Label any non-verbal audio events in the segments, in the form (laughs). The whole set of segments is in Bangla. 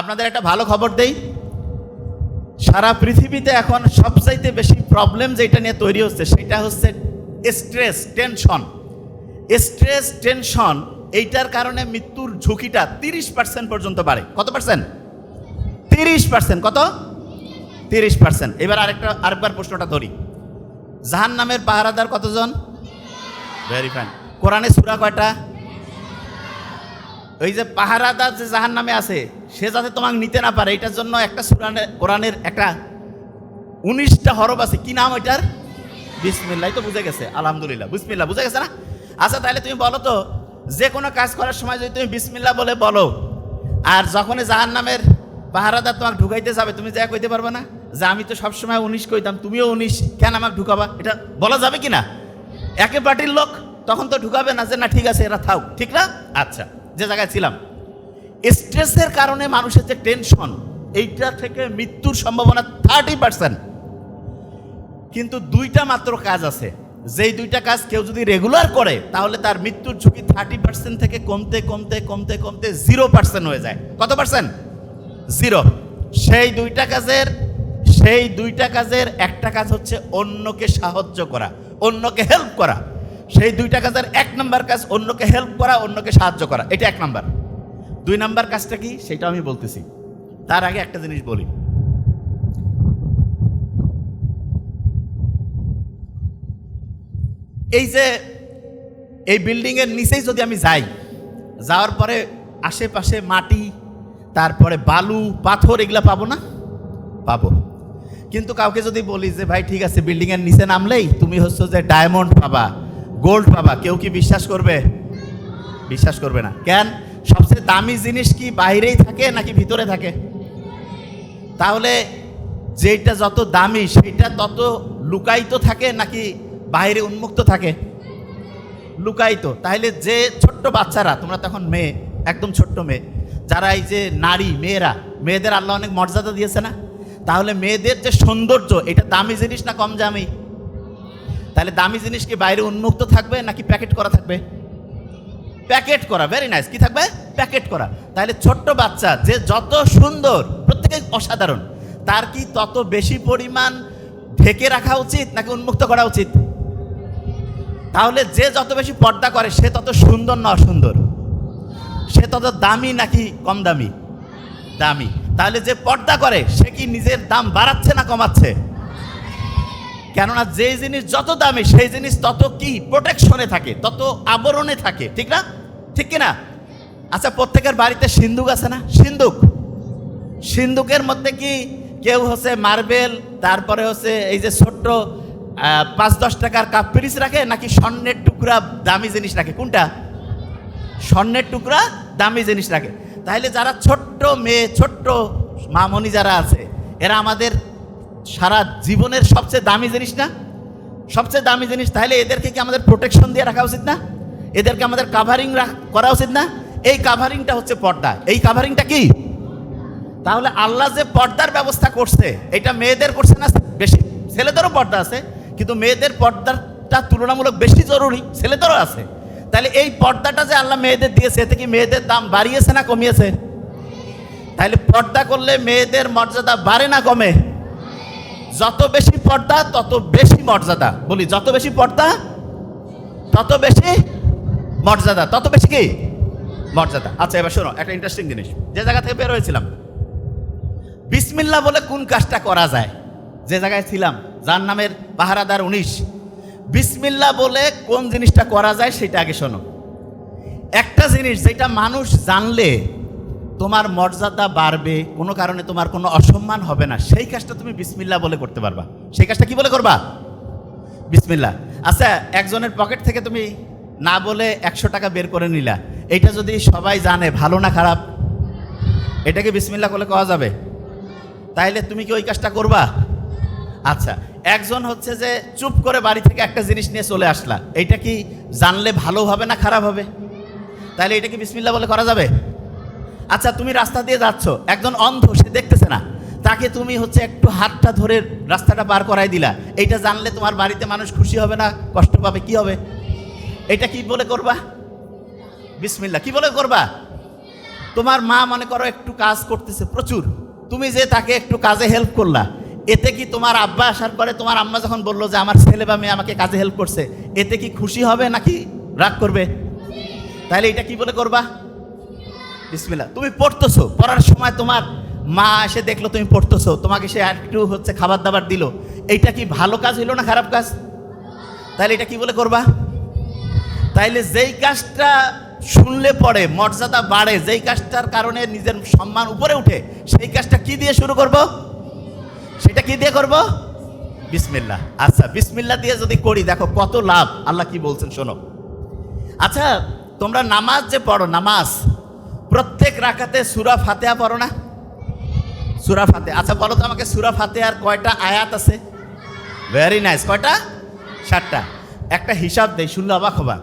আপনাদের একটা ভালো খবর দেই। সারা পৃথিবীতে এখন সবচাইতে বেশি প্রবলেম যেটা নিয়ে তৈরি হচ্ছে, সেটা হচ্ছে স্ট্রেস টেনশন স্ট্রেস টেনশন এইটার কারণে মৃত্যুর ঝুঁকিটা তিরিশ পার্সেন্ট পর্যন্ত বাড়ে। কত পার্সেন্ট তিরিশ পার্সেন্ট কত? তিরিশ পার্সেন্ট এবার আরেকটা, আরেকবার প্রশ্নটা ধরি। জাহান নামের পাহারাদার কতজন? ভেরি ফাইন কোরআনে সুরা কয়টা? ওই যে পাহারাদার যে জাহান নামে আছে, সে যাতে তোমাকে নিতে না পারে, এটার জন্য একটা সুরানে, কোরআনের একটা উনিশটা হরফ আছে। কি নাম ওইটার? বিসমিল্লাহ তো বুঝে গেছে, আলহামদুলিল্লাহ, বিসমিল্লাহ, বুঝে গেছে না? আচ্ছা তাহলে তুমি বলো তো, যে কোনো কাজ করার সময় যদি তুমি বিসমিল্লাহ বলে বলো, আর যখনই জাহান নামের পাহারাদার তোমাকে ঢুকাইতে যাবে, তুমি যা কইতে পারবে না? যে আমি তো সবসময় উনিশ কইতাম, তুমিও উনিশ, কেন আমাকে ঢুকাবা? এটা বলা যাবে কি না? একে পার্টির লোক তখন তো ঢুকাবে না, যে না, ঠিক আছে, এরা থাক, ঠিক না? আচ্ছা। যে জায়গায় ছিলাম, স্ট্রেসের কারণে মানুষের যে টেনশন, এইটা থেকে মৃত্যুর সম্ভাবনা থার্টি পার্সেন্ট কিন্তু দুইটা মাত্র কাজ আছে। যেই দুইটা কাজ কেউ যদি রেগুলার করে, তাহলে তার মৃত্যুর ঝুঁকি থার্টি পার্সেন্ট থেকে কমতে কমতে কমতে কমতে জিরো পার্সেন্ট হয়ে যায়। কত পার্সেন্ট জিরো সেই দুইটা কাজের, সেই দুইটা কাজের একটা কাজ হচ্ছে অন্যকে সাহায্য করা, অন্যকে হেল্প করা। সেই দুইটা কাজের এক নাম্বার কাজ অন্যকে হেল্প করা, অন্যকে সাহায্য করা। এটা এক নাম্বার। দুই নাম্বার কাজটা কি? সেটা আমি বলতেছি। তার আগে একটা জিনিস বলি। এই যে, এই বিল্ডিংয়ের নিচেই যদি আমি যাই, যাওয়ার পরে আশেপাশে মাটি, তারপরে বালু, পাথর, এগুলা পাবো না? পাবো। কিন্তু কাউকে যদি বলি যে, ভাই, ঠিক আছে বিল্ডিংয়ের নিচে নামলেই তুমি হচ্ছে যে ডায়মন্ড পাবা। গোল্ড পাবা। কেউ কি বিশ্বাস করবে? বিশ্বাস করবে না। কেন? সবচেয়ে দামি জিনিস কি বাইরেই থাকে নাকি ভিতরে থাকে? তাহলে যেটা যত দামি সেটা তত লুকায়িত থাকে নাকি বাইরে উন্মুক্ত থাকে? লুকায়িত। তাহলে যে ছোট্ট বাচ্চারা, তোমরা তখন মেয়ে, একদম ছোট্ট মেয়ে, যারা এই যে নারী, মেয়েরা, মেয়েদের আল্লাহ অনেক মর্যাদা দিয়েছে না? তাহলে মেয়েদের যে সৌন্দর্য, এটা দামি জিনিস না কম দামি? তাহলে দামি জিনিস কি বাইরে উন্মুক্ত থাকবে নাকি প্যাকেট করা থাকবে? প্যাকেট করা ভেরি নাইস কি থাকবে? প্যাকেট করা। তাহলে ছোট্ট বাচ্চা যে যত সুন্দর প্রত্যেকে অসাধারণ, তার কি তত বেশি পরিমাণ ঢেকে রাখা উচিত নাকি উন্মুক্ত করা উচিত? তাহলে যে যত বেশি পর্দা করে, সে তত সুন্দর না অসুন্দর? সে তত দামি নাকি কম দামি? দামি। তাহলে যে পর্দা করে, সে কি নিজের দাম বাড়াচ্ছে না কমাচ্ছে? কেননা যে জিনিস যত দামি, সেই জিনিস তত কি? প্রোটেকশনে থাকে, তত আবরণে থাকে, ঠিক না? ঠিক কি না আচ্ছা প্রত্যেকের বাড়িতে সিন্দুক আছে না? সিন্দুক সিন্দুকের মধ্যে কি কেউ হচ্ছে মার্বেল, তারপরে হচ্ছে এই যে ছোট্ট পাঁচ দশ টাকার কাপ পিরিচ রাখে, নাকি স্বর্ণের টুকরা দামি জিনিস রাখে? কোনটা? স্বর্ণের টুকরা দামি জিনিস রাখে। তাহলে যারা ছোট্ট মেয়ে, ছোট্ট মামনি যারা আছে, এরা আমাদের সারা জীবনের সবচেয়ে দামি জিনিস না? সবচেয়ে দামি জিনিস তাহলে এদেরকে কি আমাদের প্রোটেকশন দিয়ে রাখা উচিত না? এদেরকে আমাদের কাভারিং করা উচিত না? এই কাভারিংটা হচ্ছে পর্দা। এই কাভারিংটা কি? তাহলে আল্লাহ যে পর্দার ব্যবস্থা করছে, এটা মেয়েদের করছে না বেশি? ছেলেদেরও পর্দা আছে, কিন্তু মেয়েদের পর্দাটা তুলনামূলক বেশি জরুরি, ছেলেদেরও আছে। তাহলে এই পর্দাটা যে আল্লাহ মেয়েদের দিয়েছে, এতে কি মেয়েদের দাম বাড়িয়েছে না কমিয়েছে? তাহলে পর্দা করলে মেয়েদের মর্যাদা বাড়ে না কমে? যত বেশি পর্দা, তত বেশি মর্যাদা। বলি, যত বেশি পর্দা, তত বেশি মর্যাদা। তত বেশি কি? মর্যাদা। আচ্ছা এবার শোনো, একটা ইন্টারেস্টিং জিনিস। যে জায়গা থেকে বের হয়েছিলাম বিসমিল্লা বলে কোন কাজটা করা যায়? যে জায়গায় ছিলাম, যার নামের পাহারাদার উনিশ। বিসমিল্লা বলে কোন জিনিসটা করা যায়, সেটা আগে শোনো। একটা জিনিস যেটা মানুষ জানলে তোমার মর্যাদা বাড়বে, কোনো কারণে তোমার কোনো অসম্মান হবে না। সেই কাজটা তুমি বিসমিল্লা বলে করতে পারবা। সেই কাজটা কি বলে করবা? বিসমিল্লা আচ্ছা একজনের পকেট থেকে তুমি না বলে একশো টাকা বের করে নিলা। এটা যদি সবাই জানে, ভালো না খারাপ? এটাকে বিসমিল্লা করলে কওয়া যাবে? তাইলে তুমি কি ওই কাজটা করবা? আচ্ছা একজন হচ্ছে যে চুপ করে বাড়ি থেকে একটা জিনিস নিয়ে চলে আসলা। এইটা কি জানলে ভালো হবে না খারাপ হবে? তাহলে এটা কি বিসমিল্লা বলে করা যাবে? আচ্ছা তুমি রাস্তা দিয়ে যাচ্ছ, একজন অন্ধ, সে দেখতেছে না। তাকে তুমি হচ্ছে একটু হাতটা ধরে রাস্তাটা পার করাই দিলা। এইটা জানলে তোমার বাড়িতে মানুষ খুশি হবে না, কষ্ট পাবে, কি হবে? এটা কি বলে করবা? বিসমিল্লা কি বলে করবা? তোমার মা, মনে করো, একটু কাজ করতেছে, প্রচুর। তুমি যে তাকে একটু কাজে হেল্প করলা, এতে কি তোমার আব্বা আসার পরে তোমার আম্মা যখন বলল যে আমার ছেলে বা মেয়ে আমাকে কাজে হেল্প করছে, এতে কি খুশি হবে নাকি রাগ করবে? তাহলে এটা কি বলে করবা? বিসমিল্লাহ, তুমি পড়তেছো, পড়ার সময় তোমার মা এসে দেখল তুমি পড়তেছো, তোমাকে সে একটু হচ্ছে খাবার দাবার দিল। এইটা কি ভালো কাজ হইল না খারাপ কাজ? তাহলে এটা কি বলে করবা? তাইলে যেই কাজটা শুনলে পরে মর্যাদা বাড়ে, যেই কাজটার কারণে নিজের সম্মান উপরে উঠে, সেই কাজটা কি দিয়ে শুরু করব? সেটা কি দিয়ে করব? বিসমিল্লাহ। আচ্ছা বিসমিল্লা দিয়ে যদি করি, দেখো কত লাভ, আল্লাহ কি বলছেন শোনো। আচ্ছা তোমরা নামাজ যে পড়ো, নামাজ প্রত্যেক রাখাতে সুরা ফাতেহা পড়ো না? সুরা ফাতে আচ্ছা বলো তো আমাকে, সুরা ফাতেহার কয়টা আয়াত আছে? ভেরি নাইস কয়টা? ষাটটা একটা হিসাব দেয় শুনলে অবাক হবা।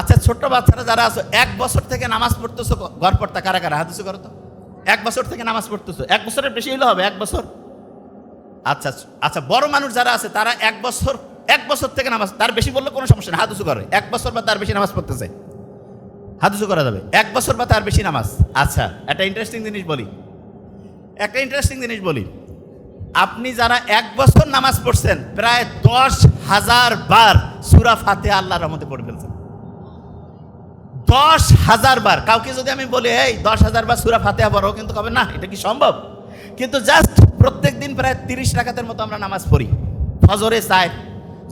আচ্ছা ছোট্ট বাচ্চারা যারা আছো, এক বছর থেকে নামাজ পড়তেছো ঘর পড়তা কারা কারা? হাদিসে করো তো। এক বছর থেকে নামাজ পড়তেছো। এক বছরের বেশি হলে হবে, এক বছর? আচ্ছা আচ্ছা বড় মানুষ যারা আছে, তারা এক বছর এক বছর থেকে নামাজ, তার বেশি বললে কোনো সমস্যা নেই। হাদুসু করে, এক বছর বা তার বেশি নামাজ পড়তেছে। হাদুসু করা যাবে। এক বছর বা তার বেশি নামাজ। আচ্ছা একটা ইন্টারেস্টিং জিনিস বলি। একটা ইন্টারেস্টিং জিনিস বলি। আপনি যারা এক বছর নামাজ পড়ছেন, প্রায় দশ হাজার বার সুরা ফাতে আল্লাহ রহমতে পড়ে ফেলছেন। দশ হাজার বার। কাউকে যদি আমি বলি, এই, দশ হাজার বার সুরা ফাতেহা পড়ো, কিন্তু কবে, না, এটা কি সম্ভব? কিন্তু জাস্ট প্রত্যেক দিন প্রায় তিরিশ রাখাতের মতো আমরা নামাজ পড়ি। ফজরে চার,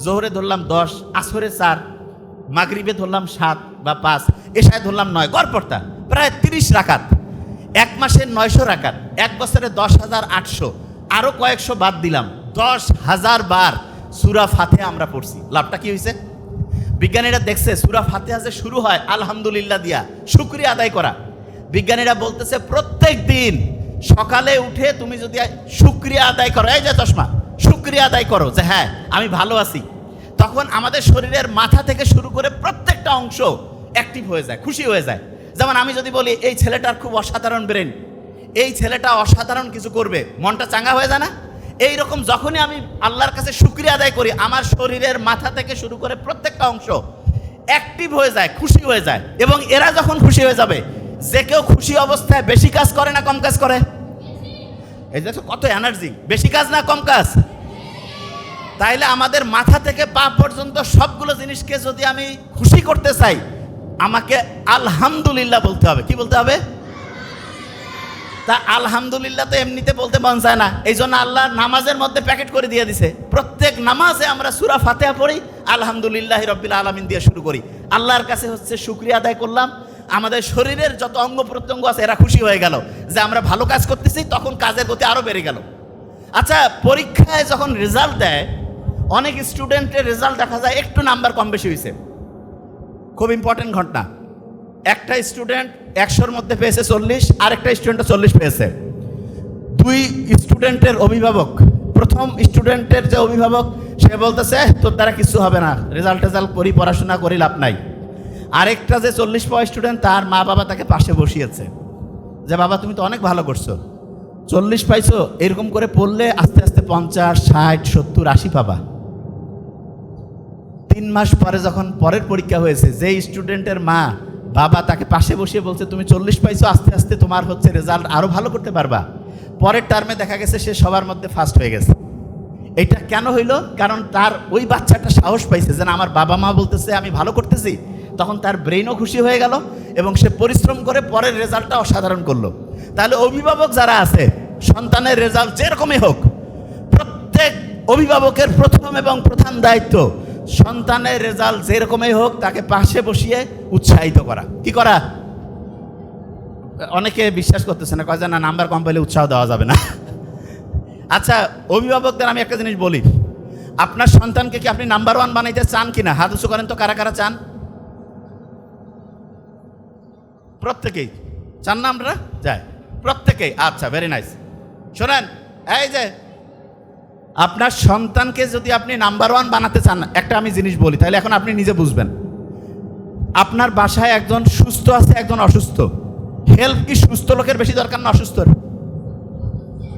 জোহরে ধরলাম দশ, আসরে চার, মাগরিবে ধরলাম সাত বা পাঁচ এশায় ধরলাম নয় গড় পড়তা প্রায় তিরিশ রাখাত এক মাসের নয়শো রাখাত এক বছরে দশ হাজার আটশো আরও কয়েকশো বাদ দিলাম, দশ হাজার বার সুরা ফাতে আমরা পড়ছি। লাভটা কি হয়েছে বিজ্ঞানীরা দেখছে সুরা ফাতেহা যে শুরু হয়, আলহামদুলিল্লাহ দিয়া, শুক্রিয়া আদায় করা। বিজ্ঞানীরা বলতেছে, প্রত্যেক দিন সকালে উঠে তুমি যদি শুক্রিয়া আদায় করো, এই যে চশমা, শুক্রিয়া আদায় করো, যে হ্যাঁ আমি ভালো আছি। তখন আমাদের শরীরের মাথা থেকে শুরু করে প্রত্যেকটা অংশ অ্যাক্টিভ হয়ে যায়, খুশি হয়ে যায়। যেমন আমি যদি বলি, এই ছেলেটার খুব অসাধারণ ব্রেন এই ছেলেটা অসাধারণ কিছু করবে। মনটা চাঙ্গা হয়ে যায় না? এই রকম যখনই আমি আল্লাহর কাছে শুক্রিয়া আদায় করি, আমার শরীরের মাথা থেকে শুরু করে প্রত্যেকটা অংশ অ্যাক্টিভ হয়ে যায়, খুশি হয়ে যায়। এবং এরা যখন খুশি হয়ে যাবে, যে কেউ খুশি অবস্থায় বেশি কাজ করে না কম কাজ করে? এই দেখো কত এনার্জি বেশি কাজ না কম কাজ? তাইলে আমাদের মাথা থেকে পা পর্যন্ত সবগুলো জিনিসকে যদি আমি খুশি করতে চাই আমাকে আলহামদুলিল্লাহ বলতে হবে। কি বলতে হবে? তা আলহামদুলিল্লাহ তো এমনিতে বলতে মন চায় না। এই জন্য আল্লাহ নামাজের মধ্যে প্যাকেট করে দিয়ে দিছে। প্রত্যেক নামাজে আমরা সুরা ফাতেহা পড়ি, আলহামদুলিল্লাহ রব্বিল আলমিন দিয়ে শুরু করি। আল্লাহর কাছে হচ্ছে শুক্রিয়া আদায় করলাম। আমাদের শরীরের যত অঙ্গ প্রত্যঙ্গ আছে, এরা খুশি হয়ে গেল। যে আমরা ভালো কাজ করতেছি, তখন কাজের গতি আরও বেড়ে গেল। আচ্ছা পরীক্ষায় যখন রেজাল্ট দেয়, অনেক স্টুডেন্টের রেজাল্ট দেখা যায় একটু নাম্বার কম বেশি হয়েছে খুব ইম্পর্টেন্ট ঘটনা। একটা স্টুডেন্ট একশোর মধ্যে পেয়েছে চল্লিশ, আরেকটা স্টুডেন্ট চল্লিশ পেয়েছে। দুই স্টুডেন্টের অভিভাবক, প্রথম স্টুডেন্টের যে অভিভাবক, সে বলতেছে তোর দ্বারা কিছু হবে না রেজাল্ট টেজাল্ট করি, পড়াশোনা করি, লাভ নাই। আরেকটা যে চল্লিশ পাওয়া স্টুডেন্ট তার মা বাবা তাকে পাশে বসিয়েছে। যে, বাবা, তুমি তো অনেক ভালো করছ। চল্লিশ পাইছো, এরকম করে পড়লে আস্তে আস্তে পঞ্চাশ, ষাট, সত্তর, আশি পাবা। তিন মাস পরে যখন পরের পরীক্ষা হয়েছে যে স্টুডেন্টের মা, বাবা তাকে পাশে বসিয়ে বলছে, তুমি চল্লিশ পাইছো, আস্তে আস্তে তোমার হচ্ছে রেজাল্ট আরও ভালো করতে পারবা। পরের টার্মে দেখা গেছে, সে সবার মধ্যে ফার্স্ট হয়ে গেছে। এটা কেন হইল? কারণ তার ওই বাচ্চাটা সাহস পাইছে যে না, আমার বাবা মা বলতেছে, আমি ভালো করতেছি। তখন তার ব্রেনও খুশি হয়ে গেল এবং সে পরিশ্রম করে পরের রেজাল্টটা অসাধারণ করল। তাহলে অভিভাবক যারা আছে, সন্তানের রেজাল্ট যেরকমই হোক, প্রত্যেক অভিভাবকের প্রথম এবং প্রধান দায়িত্ব সন্তানের রেজাল্ট যেরকমই হোক, তাকে পাশে বসিয়ে উৎসাহিত করা। কি করা? অনেকে বিশ্বাস করতেছে না, কয় না, নাম্বার কম পেলে উৎসাহ দেওয়া যাবে না। আচ্ছা অভিভাবকদের আমি একটা জিনিস বলি। আপনার সন্তানকে কি আপনি নাম্বার ওয়ান বানাইতে চান কিনা হাত উঁচু করেন তো, কারা কারা চান? প্রত্যেকেই। চান না আমরা? যায়। প্রত্যেকেই। আচ্ছা ভেরি নাইস শোনেন, এই যে আপনার সন্তানকে যদি আপনি নাম্বার ওয়ান বানাতে চান, একটা আমি জিনিস বলি, তাহলে এখন আপনি নিজে বুঝবেন। আপনার বাসায় একজন সুস্থ আছে, একজন অসুস্থ। হেল্প কি সুস্থ লোকের বেশি দরকার না অসুস্থর?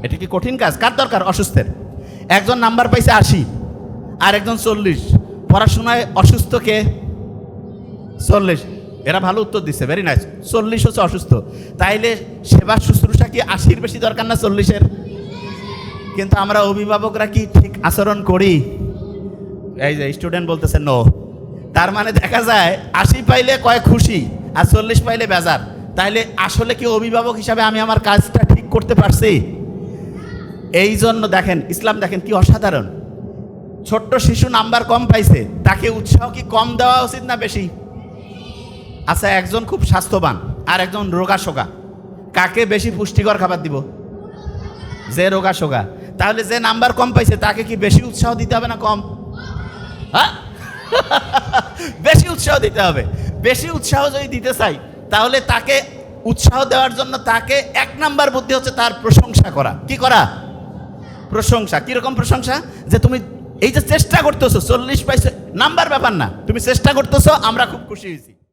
এটা কি কঠিন কাজ? কার দরকার? অসুস্থের। একজন নাম্বার পাইছে আশি আর একজন চল্লিশ। পড়াশোনায় অসুস্থকে চল্লিশ। এরা ভালো উত্তর দিচ্ছে ভেরি নাইস চল্লিশ হচ্ছে অসুস্থ। তাইলে সেবা শুশ্রূষা কি আশির বেশি দরকার না চল্লিশের? কিন্তু আমরা অভিভাবকরা কি ঠিক আচরণ করি? এই যে স্টুডেন্ট বলতেছে নো তার মানে দেখা যায়, আশি পাইলে কয় খুশি, আর চল্লিশ পাইলে বেজার। তাইলে আসলে কি অভিভাবক হিসাবে আমি আমার কাজটা ঠিক করতে পারছি? এই জন্য দেখেন, ইসলাম দেখেন কি অসাধারণ। ছোট্ট শিশু নাম্বার কম পাইছে, তাকে উৎসাহ কি কম দেওয়া উচিত না বেশি? আচ্ছা একজন খুব স্বাস্থ্যবান, আর একজন রোগা শোগা কাকে বেশি পুষ্টিকর খাবার দিব? যে রোগা শোগা তাহলে যে নাম্বার কম পাইছে, তাকে কি বেশি উৎসাহ দিতে হবে না কম? হ্যাঁ? (laughs) বেশি উৎসাহ দিতে হবে। বেশি উৎসাহ যদি দিতে চাই, তাহলে তাকে উৎসাহ দেওয়ার জন্য তাকে এক নাম্বার বুদ্ধি হচ্ছে তার প্রশংসা করা। কি করা? প্রশংসা। কীরকম প্রশংসা? যে তুমি এই যে চেষ্টা করতেছো, চল্লিশ পাইছে নাম্বার ব্যাপার না। তুমি চেষ্টা করতেছো, আমরা খুব খুশি হয়েছি।